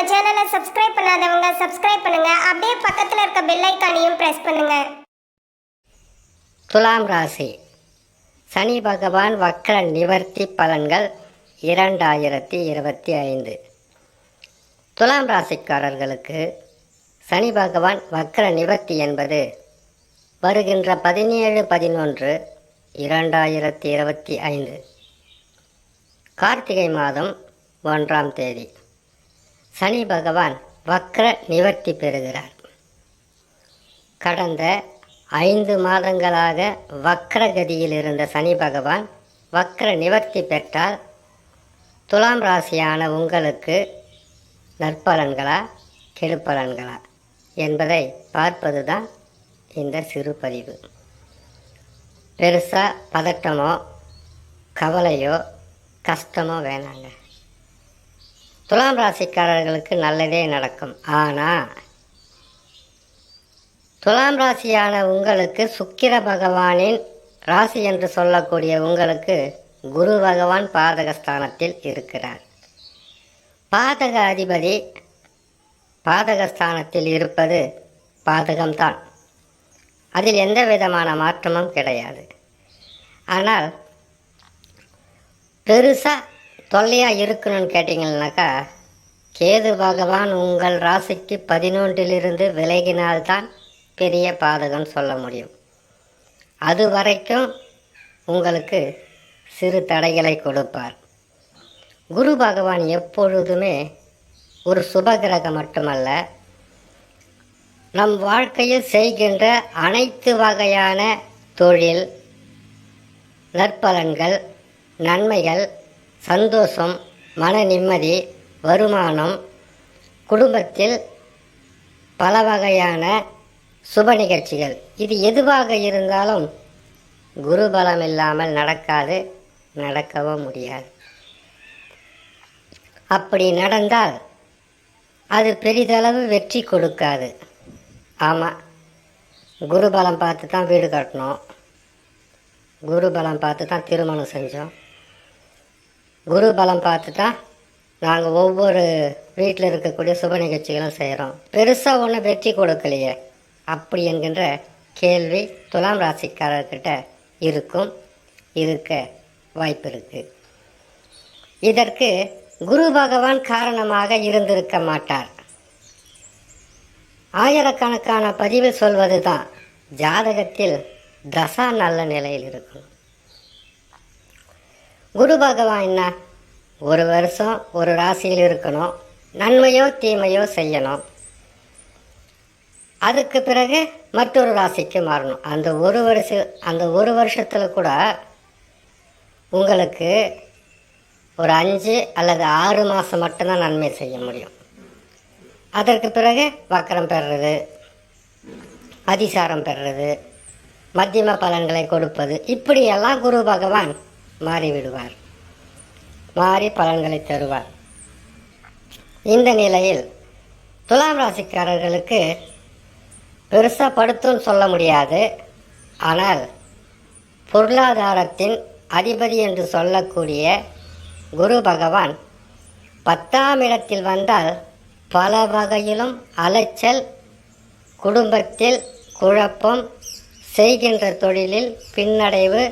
Subscribe பண்ணாதவங்க subscribe பண்ணுங்க. அப்படியே பக்கத்தில் இருக்க பெல் ஐக்கானையும் பிரஸ் பண்ணுங்க. துலாம் ராசி. சனி பகவான் வக்ர நிவர்த்தி பலன்கள் இரண்டாயிரத்தி இருபத்தி ஐந்து. துலாம் ராசிக்காரர்களுக்கு சனி பகவான் வக்ர நிவர்த்தி என்பது வருகின்ற பதினேழு பதினொன்று இரண்டாயிரத்தி இருபத்தி ஐந்து. கார்த்திகை மாதம் ஒன்றாம் தேதி. சனி பகவான் வக்ர நிவர்த்தி பெறுகிறார். கடந்த ஐந்து மாதங்களாக வக்ரகதியில் இருந்த சனி பகவான் வக்ர நிவர்த்தி பெற்றால் துலாம் ராசியான உங்களுக்கு நற்பலன்களா கெடுப்பலன்களா என்பதை பார்ப்பது தான் இந்த சிறு பதிவு. பெருசாக பதட்டமோ கவலையோ கஷ்டமோ வேணாங்க. துலாம் ராசிக்காரர்களுக்கு நல்லதே நடக்கும். ஆனால் துலாம் ராசியான உங்களுக்கு சுக்கிர பகவானின் ராசி என்று சொல்லக்கூடிய உங்களுக்கு குரு பகவான் பாதகஸ்தானத்தில் இருக்கிறார். பாதக அதிபதி பாதகஸ்தானத்தில் இருப்பது பாதகம்தான். அதில் எந்த விதமான மாற்றமும் கிடையாது. ஆனால் பெருசாக தொல்லையாக இருக்கணும்னு கேட்டிங்கன்னாக்கா கேது பகவான் உங்கள் ராசிக்கு பதினொன்றிலிருந்து விலகினால்தான் பெரிய பாதகம் சொல்ல முடியும். அது வரைக்கும் உங்களுக்கு சிறு தடைகளை கொடுப்பார். குரு பகவான் எப்பொழுதுமே ஒரு சுபகிரகம் மட்டுமல்ல நம் வாழ்க்கையில் செய்கின்ற அனைத்து வகையான தொழில் நற்பலன்கள் நன்மைகள் சந்தோஷம் மன நிம்மதி வருமானம் குடும்பத்தில் பல வகையான சுப நிகழ்ச்சிகள். இது எதுவாக இருந்தாலும் குரு பலம் இல்லாமல் நடக்காது நடக்கவும் முடியாது. அப்படி நடந்தால் அது பெரிதளவு வெற்றி கொடுக்காது. ஆமாம் குரு பலம் பார்த்து தான் வீடு கட்டினோம் குரு பலம் பார்த்து தான் திருமணம் செஞ்சோம். குரு பலம் பார்த்து தான் நாங்கள் ஒவ்வொரு வீட்டில் இருக்கக்கூடிய சுப நிகழ்ச்சிகளும் செய்கிறோம் பெருசாக ஒன்றும் வெற்றி கொடுக்கலையே. அப்படி என்கின்ற கேள்வி துலாம் ராசிக்காரர்கிட்ட இருக்கும் இருக்க வாய்ப்பு இருக்குது இதற்கு குரு பகவான் காரணமாக இருந்திருக்க மாட்டார். ஆயிரக்கணக்கான பதிவு சொல்வது தான் ஜாதகத்தில் தசா நல்ல நிலையில் இருக்கும். குரு பகவான் என்ன? ஒரு வருஷம் ஒரு ராசியில் இருக்கணும். நன்மையோ தீமையோ செய்யணும். அதுக்கு பிறகு மற்றொரு ராசிக்கு மாறணும். அந்த ஒரு வருஷ அந்த ஒரு வருஷத்தில் கூட உங்களுக்கு ஒரு அஞ்சு அல்லது ஆறு மாதம் மட்டும்தான் நன்மை செய்ய முடியும். அதற்கு பிறகு வக்கரம் பெறுறது அதிசாரம் பெறுறது மத்தியம பலன்களை கொடுப்பது இப்படியெல்லாம் குரு பகவான் மாறிவிடுவார். மாறி பலன்களை தருவார். இந்த நிலையில் துலாம் ராசிக்காரர்களுக்கு பெருசாக படுத்துன்னு சொல்ல முடியாது. ஆனால் பொருளாதாரத்தின் அதிபதி என்று சொல்லக்கூடிய குரு பகவான் பத்தாம் இடத்தில் வந்தால் பல வகையிலும் அலைச்சல் குடும்பத்தில் குழப்பம் செய்கின்ற தொழிலில் பின்னடைவு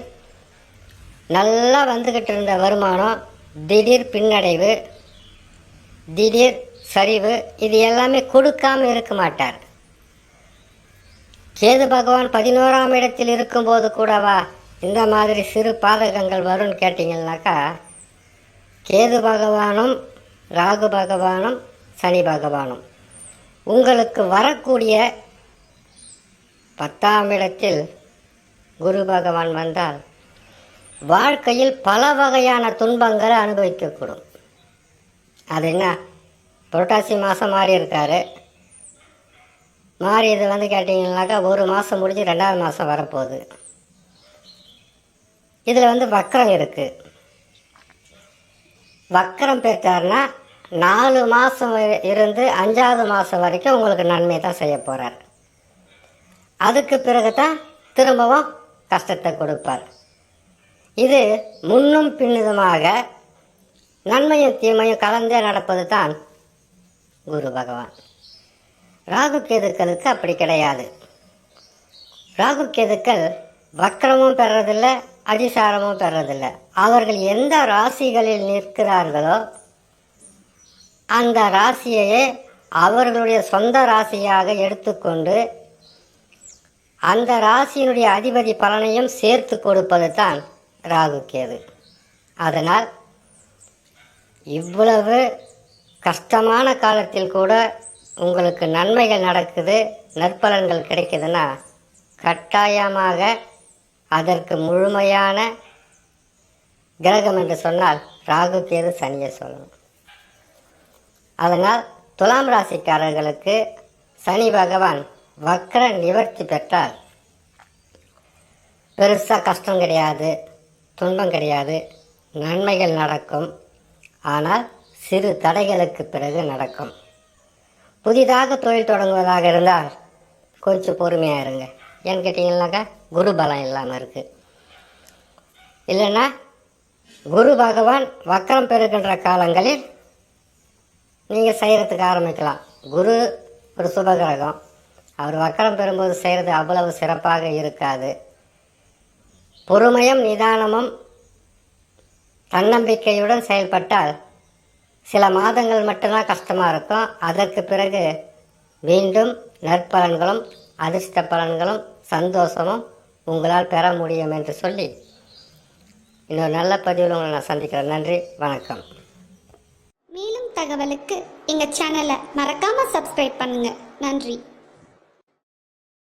நல்லா வந்துக்கிட்டு இருந்த வருமானம் திடீர் பின்னடைவு திடீர் சரிவு இது எல்லாமே கொடுக்காம இருக்க மாட்டார். கேது பகவான் பதினோராம் இடத்தில் இருக்கும்போது கூடவா இந்த மாதிரி சிறு பாதகங்கள் வரும்னு கேட்டிங்கன்னாக்கா கேது பகவானும் ராகு பகவானும் சனி பகவானும். உங்களுக்கு வரக்கூடிய பத்தாம் இடத்தில் குரு பகவான் வந்தால் வாழ்க்கையில் பல வகையான துன்பங்களை அனுபவிக்கக்கூடும். அது என்ன? புரட்டாசி மாதம் மாறி இருக்காரு. மாறியது வந்து கேட்டிங்கனாக்கா ஒரு மாதம் முடிஞ்சு ரெண்டாவது மாதம் வரப்போகுது. இதில் வந்து வக்கரம் இருக்குது வக்கரம் பெற்றார்னா நாலு மாதம் இருந்து அஞ்சாவது மாதம் வரைக்கும் உங்களுக்கு நன்மை தான் செய்ய போகிறார் அதுக்கு பிறகு தான் திரும்பவும் கஷ்டத்தை கொடுப்பார். இது முன்னும் பின்னுதுமாக நன்மையும் தீமையும் கலந்தே நடப்பது தான் குரு பகவான். ராகு கேதுக்களுக்கு அப்படி கிடையாது. ராகு கேதுக்கள் வக்கரமும் பெறதில்லை அதிசாரமும் பெறதில்லை அவர்கள் எந்த ராசிகளில் நிற்கிறார்களோ அந்த ராசியையே அவர்களுடைய சொந்த ராசியாக எடுத்துக்கொண்டு அந்த ராசியினுடைய அதிபதி பலனையும் சேர்த்து கொடுப்பது தான் ராகு கேது அதனால் இவ்வளவு கஷ்டமான காலத்தில் கூட உங்களுக்கு நன்மைகள் நடக்குது நற்பலன்கள் கிடைக்குதுன்னா கட்டாயமாக அதற்கு முழுமையான கிரகம் என்று சொன்னால் ராகு கேது சனியை சொல்லணும். அதனால் துலாம் ராசிக்காரர்களுக்கு சனி பகவான் வக்ர நிவர்த்தி பெற்றால் பெருசாக கஷ்டம் கிடையாது. துன்பம் கிடையாது. நன்மைகள் நடக்கும். ஆனால் சிறு தடைகளுக்கு பிறகு நடக்கும். புதிதாக தொழில் தொடங்குவதாக இருந்தால் கொஞ்சம் பொறுமையாக இருங்க. ஏன்னு கேட்டிங்கன்னாக்கா குரு பலம் இல்லாமல் இருக்குது இல்லைன்னா குரு பகவான் வக்கரம் பெறுகின்ற காலங்களில் நீங்கள் செய்கிறதுக்கு ஆரம்பிக்கலாம். குரு ஒரு சுபகிரகம் அவர் வக்கரம் பெறும்போது செய்கிறது அவ்வளவு சிறப்பாக இருக்காது. பொறுமையும் நிதானமும் தன்னம்பிக்கையுடன் செயல்பட்டால் சில மாதங்கள் மட்டும்தான் கஷ்டமாக இருக்கும். அதற்கு பிறகு மீண்டும் நற்பலன்களும் அதிர்ஷ்ட பலன்களும் சந்தோஷமும் உங்களால் பெற முடியும் என்று சொல்லி இன்னொரு நல்ல பதிவில் உங்களை நான் சந்திக்கிறேன். நன்றி வணக்கம். மேலும் தகவலுக்கு எங்கள் சேனலை மறக்காமல் சப்ஸ்கிரைப் பண்ணுங்கள் நன்றி.